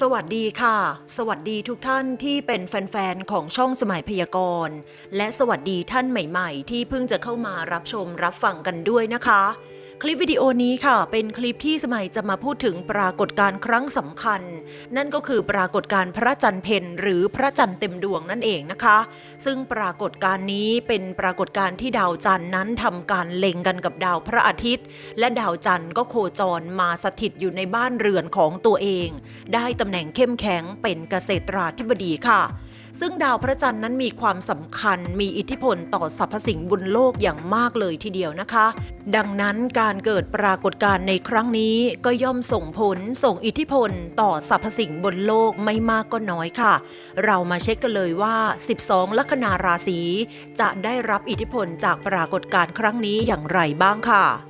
สวัสดีค่ะ สวัสดีทุกท่านที่เป็นแฟนๆ ของช่องสมัยพยากรณ์ และสวัสดีท่านใหม่ๆ ที่เพิ่งจะเข้ามารับชมรับฟังกันด้วยนะคะ คลิปวิดีโอนี้ค่ะ เป็นคลิปที่สมัยจะมาพูดถึงปรากฏการณ์ครั้งสำคัญ นั่นก็คือปรากฏการณ์พระจันทร์เพนหรือพระจันทร์เต็มดวงนั่นเองนะคะ ซึ่งปรากฏการณ์นี้เป็นปรากฏการณ์ที่ดาวจันทร์นั้นทำการเล็งกันกับดาวพระอาทิตย์ และดาวจันทร์ก็โคจรมาสถิตอยู่ในบ้านเรือนของตัวเอง ได้ตำแหน่งเข้มแข็งเป็นเกษตราธิบดีค่ะ ซึ่งดาวพระจันทร์นั้นมีความสำคัญมีอิทธิพลต่อสรรพสิ่งบนโลกอย่างมากเลยทีเดียวนะคะ ดังนั้นการเกิดปรากฏการณ์ในครั้งนี้ก็ย่อมส่งผลส่งอิทธิพลต่อสรรพสิ่งบนโลกไม่มากก็น้อยค่ะ เรามาเช็คกันเลยว่า 12 ลัคนาราศีจะได้รับอิทธิพลจากปรากฏการณ์ครั้งนี้อย่างไรบ้างค่ะ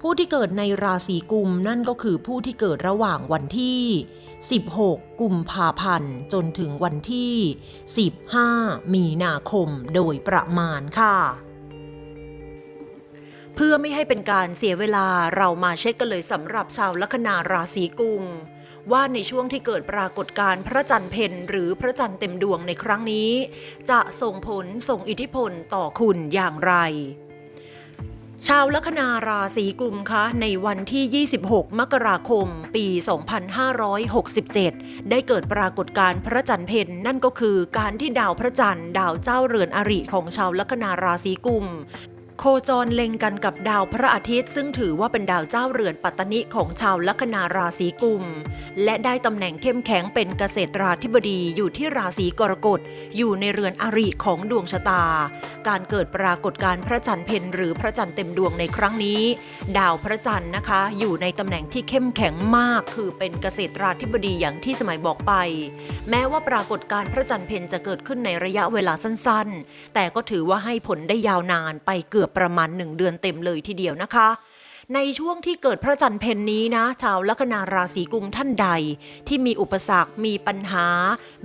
ผู้ที่เกิดในราศีกุมนั่นก็คือผู้ที่เกิดระหว่างวันที่ 16 กุมภาพันธ์ จนถึงวันที่ 15 มีนาคมโดยประมาณค่ะ เพื่อไม่ให้เป็นการเสียเวลาเรามาเช็คกันเลยสำหรับชาวลัคนาราศีกุมว่าในช่วงที่เกิดปรากฏการณ์พระจันทร์เพนหรือพระจันทร์เต็มดวงในครั้งนี้ จะส่งผลส่งอิทธิพลต่อคุณอย่างไร ชาวลัคนาราศีกุมคะในวันที่ 26 มกราคม ปี 2567 ได้เกิดปรากฏการณ์พระจันทร์เพนนั่นก็คือการที่ดาวพระจันทร์ดาวเจ้าเรือนอริของชาวลัคนาราศีกุม โคจรเล็งกันกับดาวพระอาทิตย์ ซึ่งถือว่าเป็นดาวเจ้าเรือนปัตตนิของชาวลัคนาราศีกุม และได้ตำแหน่งเข้มแข็งเป็นเกษตราธิบดีอยู่ที่ราศีกรกฎอยู่ในเรือนอริของดวงชะตา การเกิดปรากฏการ์พระจันทร์เพนหรือพระจันทร์เต็มดวงในครั้งนี้ ดาวพระจันทร์นะคะ อยู่ในตำแหน่งที่เข้มแข็งมาก คือเป็นเกษตราธิบดีอย่างที่สมัยบอกไป แม้ว่าปรากฏการ์พระจันทร์เพนจะเกิดขึ้นในระยะเวลาสั้นๆ แต่ก็ถือว่าให้ผลได้ยาวนานไปเกือบประมาณหนึ่งเดือนเต็มเลยทีเดียวนะคะ ในช่วงที่เกิดพระจันทร์เพนนี้นะ ชาวลัคนาราศีกุมท่านใด ที่มีอุปสรรค มีปัญหา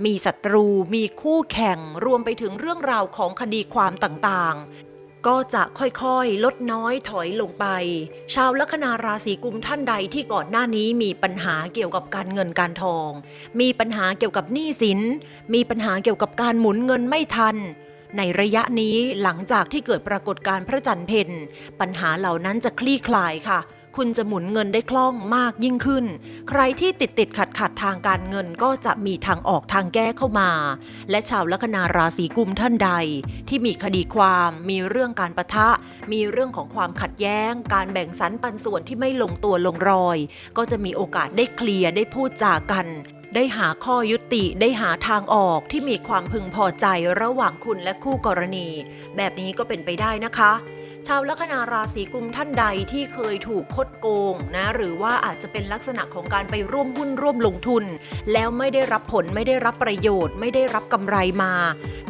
มีศัตรู มีคู่แข่ง รวมไปถึงเรื่องราวของคดีความต่างๆก็จะค่อยๆ ลดน้อยถอยลงไป ชาวลัคนาราศีกุมท่านใดที่ก่อนหน้านี้มีปัญหาเกี่ยวกับการเงินการทอง มีปัญหาเกี่ยวกับหนี้สิน มีปัญหาเกี่ยวกับการหมุนเงินไม่ทัน ในระยะนี้หลังจากที่เกิดปรากฏการณ์พระจันทร์เพนปัญหาเหล่านั้นจะคลี่คลายค่ะ คุณจะหมุนเงินได้คล่องมากยิ่งขึ้น ใครที่ติดติดขัดขัดทางการเงินก็จะมีทางออกทางแก้เข้ามา และชาวลัคนาราศีกุมท่านใด ที่มีคดีความมีเรื่องการประทะ มีเรื่องของความขัดแย้ง การแบ่งสรรปันส่วนที่ไม่ลงตัวลงรอย ก็จะมีโอกาสได้เคลียร์ได้พูดจากันได้หาข้อยุติได้หาทางออกที่มีความพึงพอใจระหว่างคุณและคู่กรณี แบบนี้ก็เป็นไปได้นะคะ ชาวลัคนาราศีกุมท่านใดที่เคยถูกคดโกงนะหรือว่าอาจจะเป็นลักษณะของการไปร่วมหุ้นร่วมลงทุน แล้วไม่ได้รับผลไม่ได้รับประโยชน์ ไม่ได้รับกำไรมา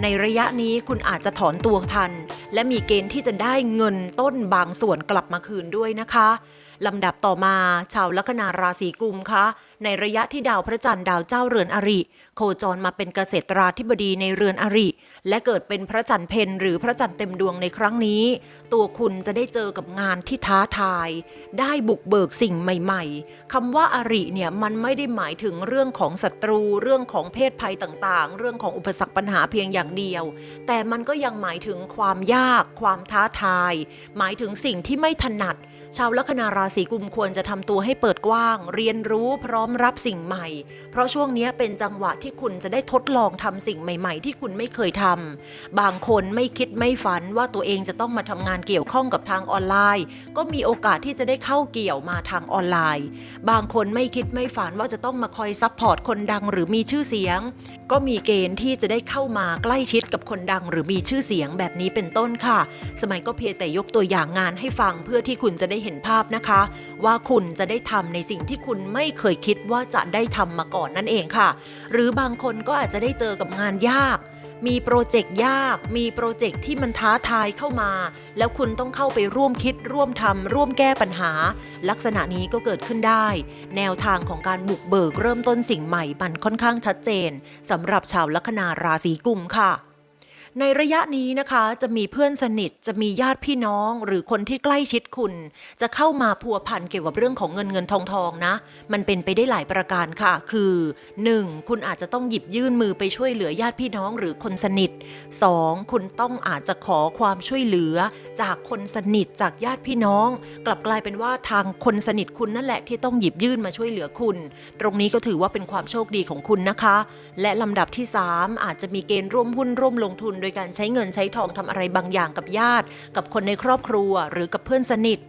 ในระยะนี้คุณอาจจะถอนตัวทัน และมีเกณฑ์ที่จะได้เงินต้นบางส่วนกลับมาคืนด้วยนะคะลำดับต่อมาชาวลัคนาราศีกุมคะ ในระยะที่ดาวพระจันทร์ดาวเจ้าเรือนอริ โคจรมาเป็นเกษตราธิบดีในเรือนอริ และเกิดเป็นพระจันทร์เพนหรือพระจันทร์เต็มดวงในครั้งนี้ ตัวคุณจะได้เจอกับงานที่ท้าทาย ได้บุกเบิกสิ่งใหม่ ๆคำว่าอริเนี่ยมันไม่ได้หมายถึงเรื่องของศัตรู เรื่องของเพศภัยต่างๆ เรื่องของอุปสรรคปัญหาเพียงอย่างเดียว แต่มันก็ยังหมายถึงความยาก ความท้าทาย หมายถึงสิ่งที่ไม่ถนัด ชาวลัคนาราศีกุมควรจะทำตัวให้เปิดกว้าง เรียนรู้พร้อมรับสิ่งใหม่ เพราะช่วงนี้เป็นจังหวะที่คุณจะได้ทดลองทำสิ่งใหม่ ๆ ที่คุณไม่เคยทำบางคนไม่คิดไม่ฝันว่าตัวเองจะต้องมาทำงานเกี่ยวข้องกับทางออนไลน์ ก็มีโอกาสที่จะได้เข้าเกี่ยวมาทางออนไลน์ บางคนไม่คิดไม่ฝันว่าจะต้องมาคอยซัพพอร์ตคนดังหรือมีชื่อเสียง ก็มีเกณฑ์ที่จะได้เข้ามาใกล้ชิดกับคนดัง หรือมีชื่อเสียงแบบนี้เป็นต้นค่ะ สมัยก็เพียงแต่ยกตัวอย่างงานให้ฟังเพื่อที่คุณจะได้ได้เห็นภาพนะคะ ว่าคุณจะได้ทำในสิ่งที่คุณไม่เคยคิดว่าจะได้ทำมาก่อนนั่นเองค่ะ หรือบางคนก็อาจจะได้เจอกับงานยาก มีโปรเจกต์ยาก มีโปรเจกต์ที่มันท้าทายเข้ามา แล้วคุณต้องเข้าไปร่วมคิดร่วมทำร่วมแก้ปัญหา ลักษณะนี้ก็เกิดขึ้นได้ แนวทางของการบุกเบิกเริ่มต้นสิ่งใหม่มันค่อนข้างชัดเจนสำหรับชาวลัคนาราศีกุมค่ะ ในระยะนี้นะคะจะมีเพื่อนสนิทจะมีญาติพี่น้อง หรือคนที่ใกล้ชิดคุณ จะเข้ามาพัวพันเกี่ยวกับเรื่องของเงินเงินทองทองนะ มันเป็นไปได้หลายประการค่ะ คือ 1. คุณอาจจะต้องหยิบยื่นมือไปช่วยเหลือญาติพี่น้องหรือคนสนิท 2. คุณต้องอาจจะขอความช่วยเหลือ จากคนสนิทจากญาติพี่น้อง กลับกลายเป็นว่าทางคนสนิทคุณนั่นแหละที่ต้องหยิบยื่นมาช่วยเหลือคุณ ตรงนี้ก็ถือว่าเป็นความโชคดีของคุณนะคะ และลำดับที่ 3 อาจจะมีเกณฑ์ร่วมหุ้นร่วมลงทุนโดยการใช้เงินใช้ทองทำอะไรบางอย่างกับญาติ กับคนในครอบครัวหรือกับเพื่อนสนิท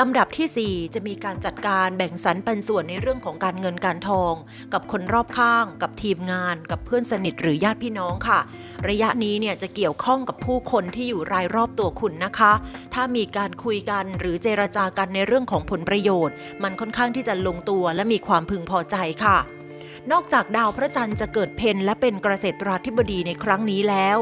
ลำดับทีสี่ 4 จะมีการจัดการแบ่งสรรปันส่วนในเรื่องของการเงินการทอง กับคนรอบข้าง กับทีมงาน กับเพื่อนสนิทหรือญาติพี่น้องค่ะ ระยะนี้เนี่ยจะเกี่ยวข้องกับผู้คนที่อยู่รายรอบตัวคุณนะคะ ถ้ามีการคุยกันหรือเจรจากันในเรื่องของผลประโยชน์ มันค่อนข้างที่จะลงตัวและมีความพึงพอใจค่ะ นอกจากดาวพระจันทร์จะเกิดเพนและเป็นเกษตราธิบดีในครั้งนี้แล้ว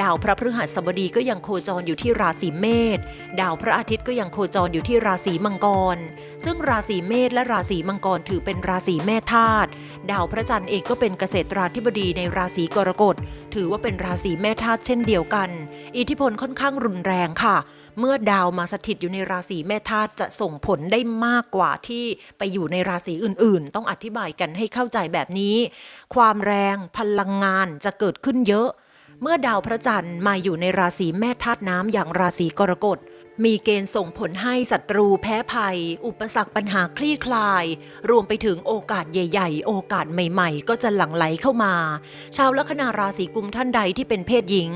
ดาวพระพฤหัสบดีก็ยังโคจรอยู่ที่ราศีเมษดาวพระอาทิตย์ก็ยังโคจรอยู่ที่ราศีมังกร ซึ่งราศีเมษและราศีมังกรถือเป็นราศีแม่ธาตุดาวพระจันทร์เองก็เป็นเกษตราธิบดีในราศีกรกฎถือว่าเป็นราศีแม่ธาตุเช่นเดียวกัน อิทธิพลค่อนข้างรุนแรงค่ะ เมื่อดาวมาสถิตอยู่ในราศีแม่ธาตุจะส่งผลได้มากกว่าที่ไปอยู่ในราศีอื่นๆ ต้องอธิบายกันให้เข้าใจแบบนี้ ความแรงพลังงานจะเกิดขึ้นเยอะ เมื่อดาวพระจันทร์มาอยู่ในราศีแม่ธาตุน้ำอย่างราศีกรกฎ มีเกณฑ์ส่งผลให้ศัตรูแพ้ภัย อุปสรรคปัญหาคลี่คลาย รวมไปถึงโอกาสใหญ่ ๆ โอกาสใหม่ๆ ก็จะหลั่งไหลเข้ามา ชาวลัคนาราศีกุมท่านใดที่เป็นเพศหญิง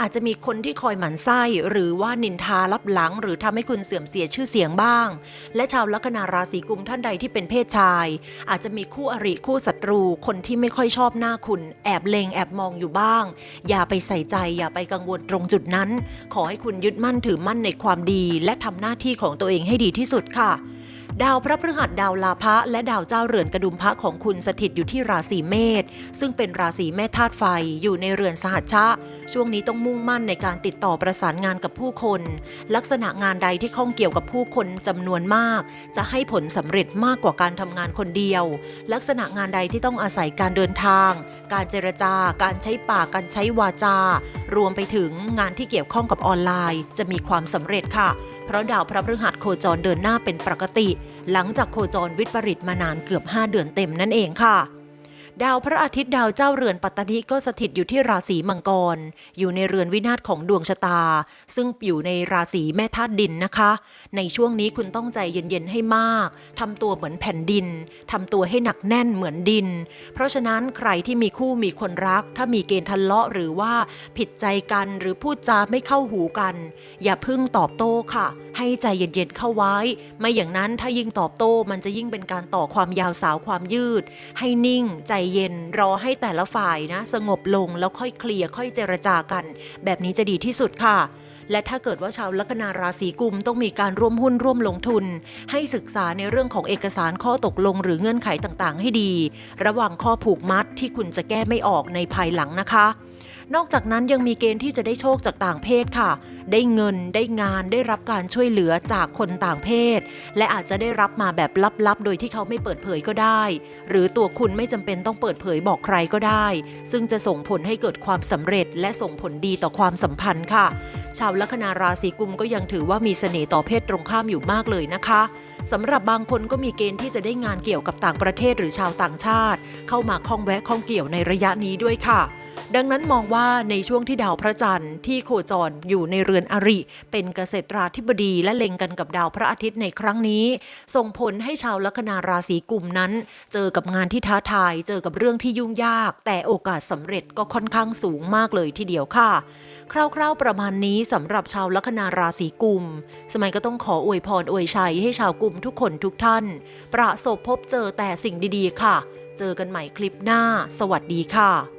อาจจะมีคนที่คอยหมั่นไส้ หรือว่านินทาลับหลัง หรือทำให้คุณเสื่อมเสียชื่อเสียงบ้าง และชาวลัคนาราศีกุมท่านใดที่เป็นเพศชาย อาจจะมีคู่อริคู่ศัตรู คนที่ไม่ค่อยชอบหน้าคุณ แอบเลงแอบมองอยู่บ้าง อย่าไปใส่ใจอย่าไปกังวลตรงจุดนั้น ขอให้คุณยึดมั่นถือมั่นในความดีและทำหน้าที่ของตัวเองให้ดีที่สุดค่ะ ดาวพระพฤหัสดาวลาภะและดาวเจ้าเรือนกระดุมพระของคุณสถิตอยู่ที่ราศีเมษซึ่งเป็นราศีแม่ธาตุไฟอยู่ในเรือนสหัชชะ ช่วงนี้ต้องมุ่งมั่นในการติดต่อประสานงานกับผู้คน ลักษณะงานใดที่ข้องเกี่ยวกับผู้คนจำนวนมาก จะให้ผลสำเร็จมากกว่าการทำงานคนเดียว ลักษณะงานใดที่ต้องอาศัยการเดินทาง การเจรจาการใช้ปากการใช้วาจา รวมไปถึงงานที่เกี่ยวข้องกับออนไลน์ จะมีความสำเร็จค่ะ เพราะดาวพระพฤหัสโคจรเดินหน้าเป็นปกติ หลังจากโคจรวิปริตมานานเกือบ 5 เดือนเต็มนั่นเองค่ะ ดาวพระอาทิตย์ดาวเจ้าเรือนปัตตนิก็สถิตอยู่ที่ราศีมังกร อยู่ในเรือนวินาศของดวงชะตา ซึ่งอยู่ในราศีแม่ธาตุดินนะคะ ในช่วงนี้คุณต้องใจเย็นๆให้มากทำตัวเหมือนแผ่นดินทำตัวให้หนักแน่นเหมือนดิน เพราะฉะนั้นใครที่มีคู่มีคนรัก ถ้ามีเกณฑ์ทะเลาะหรือว่าผิดใจกันหรือพูดจาไม่เข้าหูกัน อย่าพึ่งตอบโต้ค่ะ ให้ใจเย็นๆเข้าไว้ ไม่อย่างนั้นถ้ายิ่งตอบโต้มันจะยิ่งเป็นการต่อความยาวสาวความยืด ให้นิ่งใจเย็นรอให้แต่ละฝ่ายนะ สงบลงแล้วค่อยเคลียร์ค่อยเจรจากัน แบบนี้จะดีที่สุดค่ะ และถ้าเกิดว่าชาวลัคนาราศีกุมต้องมีการร่วมหุ้นร่วมลงทุน ให้ศึกษาในเรื่องของเอกสารข้อตกลงหรือเงื่อนไขต่างๆ ให้ดี ระหว่างข้อผูกมัดที่คุณจะแก้ไม่ออกในภายหลังนะคะ นอกจากนั้นยังมีเกณฑ์ที่จะได้โชคจากต่างเพศค่ะ ได้เงินได้งานได้รับการช่วยเหลือจากคนต่างเพศ และอาจจะได้รับมาแบบลับๆ โดยที่เขาไม่เปิดเผยก็ได้ หรือตัวคุณไม่จำเป็นต้องเปิดเผยบอกใครก็ได้ ซึ่งจะส่งผลให้เกิดความสำเร็จ และส่งผลดีต่อความสัมพันธ์ค่ะ ชาวลัคนาราศีกุมก็ยังถือว่ามีเสน่ห์ต่อเพศตรงข้ามอยู่มากเลยนะคะสำหรับบางคนก็มีเกณฑ์ที่จะได้งานเกี่ยวกับต่างประเทศหรือชาวต่างชาติ เข้ามาข้องแวะข้องเกี่ยวในระยะนี้ด้วยค่ะ ดังนั้นมองว่าในช่วงที่ดาวพระจันทร์ที่โคจรอยู่ในเรือนอริ เป็นเกษตราธิบดีและเล็งกันกับดาวพระอาทิตย์ในครั้งนี้ ส่งผลให้ชาวลัคนาราศีกุมนั้น เจอกับงานที่ท้าทาย เจอกับเรื่องที่ยุ่งยาก แต่โอกาสสำเร็จก็ค่อนข้างสูงมากเลยทีเดียวค่ะ คร่าวๆประมาณนี้สำหรับชาวลัคนาราศีกุม สมัยก็ต้องขออวยพรอวยชัยให้ชาวกุมทุกคนทุกท่าน ประสบพบเจอแต่สิ่งดีๆ ค่ะ เจอกันใหม่คลิปหน้า สวัสดีค่ะ